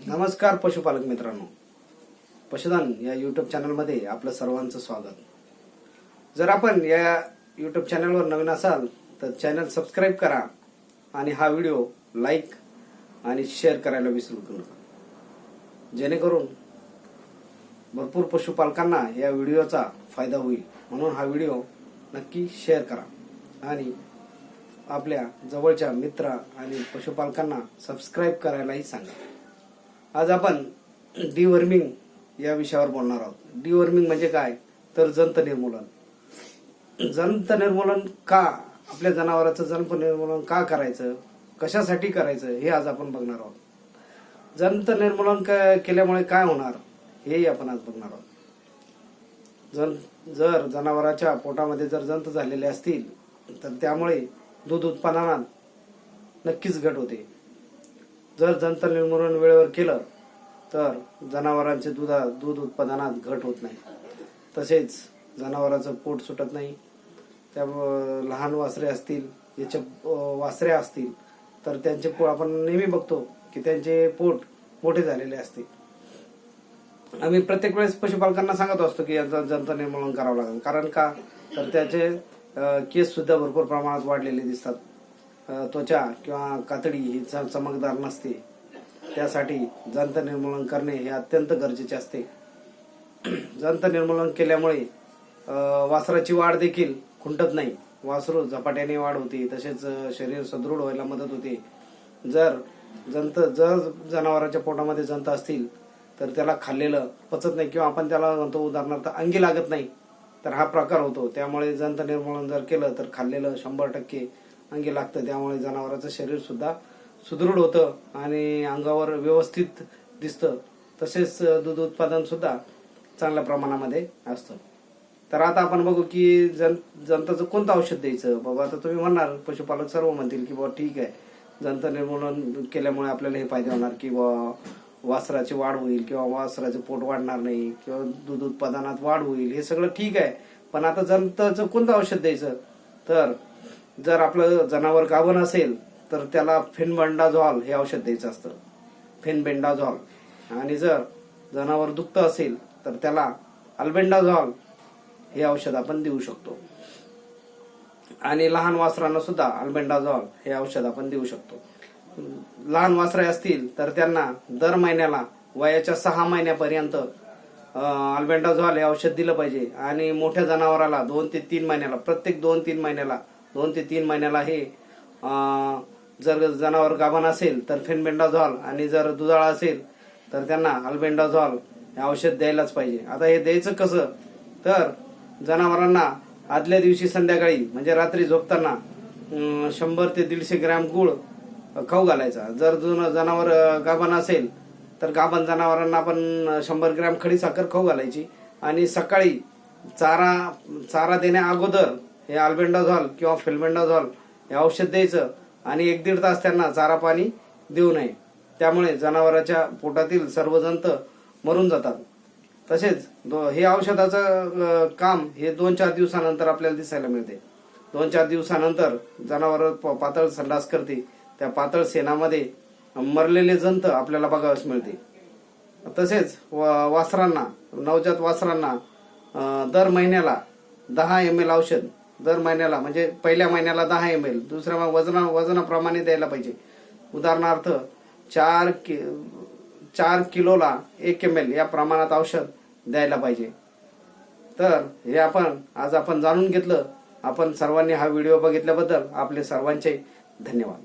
नमस्कार पशुपालक मित्रांनो. पशुधन या यूट्यूब चॅनलमध्ये आपलं सर्वांचं स्वागत. जर आपण या यूट्यूब चॅनलवर नवीन असाल तर चॅनल सबस्क्राईब करा आणि हा व्हिडिओ लाईक आणि शेअर करायला विसरू नका. जेणेकरून भरपूर पशुपालकांना या व्हिडिओचा फायदा होईल. म्हणून हा व्हिडिओ नक्की शेअर करा आणि आपल्या जवळच्या मित्र आणि पशुपालकांना सबस्क्राईब करायलाही सांगा. आज आपण डिवर्मिंग या विषयावर बोलणार आहोत. डिवर्मिंग म्हणजे काय? तर जंत निर्मूलन. जंत निर्मूलन का? आपल्या जनावराचं जंत निर्मूलन का करायचं? कशासाठी करायचं? हे आज आपण बघणार आहोत. जंत निर्मूलन क- केल्यामुळे काय होणार? हेही आपण आज बघणार आहोत. जन जर जनावराच्या पोटामध्ये जर जंत झालेले असतील तर त्यामुळे दूध उत्पादनात नक्कीच घट होते. जर जंतर निर्मूलन वेळेवर केलं तर जनावरांचे दुधा दूध उत्पादनात घट होत नाही. तसेच जनावरांचं पोट सुटत नाही. त्या लहान वासरे असतील याचे वासरे असतील तर त्यांचे पो आपण नेहमी बघतो की त्यांचे पोट मोठे झालेले असते. आम्ही प्रत्येक वेळेस पशुपालकांना सांगत असतो की यांचं जंत निर्मूलन करावं लागेल. कारण का? तर त्याचे केस सुद्धा भरपूर प्रमाणात वाढलेले दिसतात. त्वचा किंवा कातडी ही च- चमकदार नसते. त्यासाठी जंत निर्मूलन करणे हे अत्यंत गरजेचे असते. जंत निर्मूलन केल्यामुळे वासराची वाढ देखील खुंटत नाही. वासरू झपाट्याने वाढ होते तसेच शरीर सदृढ व्हायला मदत होते. जर जंत जर जनावरांच्या पोटामध्ये जंत असतील तर त्याला खाल्लेलं पचत नाही किंवा आपण त्याला म्हणतो उदाहरणार्थ अंगी लागत नाही तर हा प्रकार होतो. त्यामुळे जंत निर्मूलन जर केलं तर खाल्लेलं शंभर टक्के अंगी लागतं. त्यामुळे जनावराचं शरीर सुद्धा सुदृढ होतं आणि अंगावर व्यवस्थित दिसतं. तसेच दूध उत्पादन सुद्धा चांगल्या प्रमाणामध्ये असतं. तर आता आपण बघू की जन जंताचं कोणतं औषध द्यायचं? बाबा आता तुम्ही म्हणणार पशुपालक सर्व म्हणतील की बाबा ठीक आहे. जंत निर्मूलन केल्यामुळे आपल्याला हे फायदे होणार की बा वासराची वाढ होईल किंवा वासराचे पोट वाढणार नाही किंवा दूध उत्पादनात वाढ होईल. हे सगळं ठीक आहे. पण आता जंताचं कोणतं औषध द्यायचं? तर जर आपलं जनावर गाभण असेल तर त्याला फेनबंडाझॉल हे औषध द्यायचं असतं. फिनबेंडाझॉल. आणि जर जनावर दुखत असेल तर त्याला अल्बेंडाझॉल हे औषध आपण देऊ शकतो. आणि लहान वासरांना सुद्धा अल्बेंडाझॉल हे औषध आपण देऊ शकतो. लहान वासरे असतील तर त्यांना दर महिन्याला वयाच्या सहा महिन्यापर्यंत अल्बेंडाझॉल हे औषध दिलं पाहिजे. आणि मोठ्या जनावराला दोन ते तीन महिन्याला प्रत्येक दोन तीन महिन्याला दोन ते तीन महिन्याला हे जर जनावर गाभण असेल तर फेनबेंडाझॉल आणि जर दुधाळा असेल तर त्यांना अल्बेंडाझॉल हे औषध द्यायलाच पाहिजे. आता हे द्यायचं कसं? तर जनावरांना आदल्या दिवशी संध्याकाळी म्हणजे रात्री झोपताना शंभर ते दीडशे ग्रॅम गुळ खाऊ घालायचा. जर जुनं जनावर गाभण असेल तर गाभण जनावरांना आपण शंभर ग्रॅम खडी साखर खाऊ घालायची. आणि सकाळी चारा चारा देण्या अगोदर हे अल्बेंडाझॉल किंवा फिल्मेंडाझॉल हे औषध द्यायचं आणि एक दीड तास त्यांना चारा पाणी देऊ नये. त्यामुळे जनावराच्या पोटातील सर्व जंत मरून जातात. तसेच दो- हे औषधाचं काम हे दोन चार दिवसानंतर आपल्याला दिसायला मिळते. दोन चार दिवसानंतर जनावर प- पातळ संडास करते. त्या पातळ सेनामध्ये मरलेले जंत आपल्याला बघावस मिळते. तसेच वासरांना नवजात वासरांना दर महिन्याला दहा एम एल औषध दर महिन्याला म्हणजे पहिल्या महिन्याला दहा एम एल दुसऱ्या वजना वजनाप्रमाणे द्यायला पाहिजे. उदाहरणार्थ चार कि चार किलोला एक एम एल या प्रमाणात औषध द्यायला पाहिजे. तर हे आपण आज आपण जाणून घेतलं. आपण सर्वांनी हा व्हिडिओ बघितल्याबद्दल आपले सर्वांचे धन्यवाद.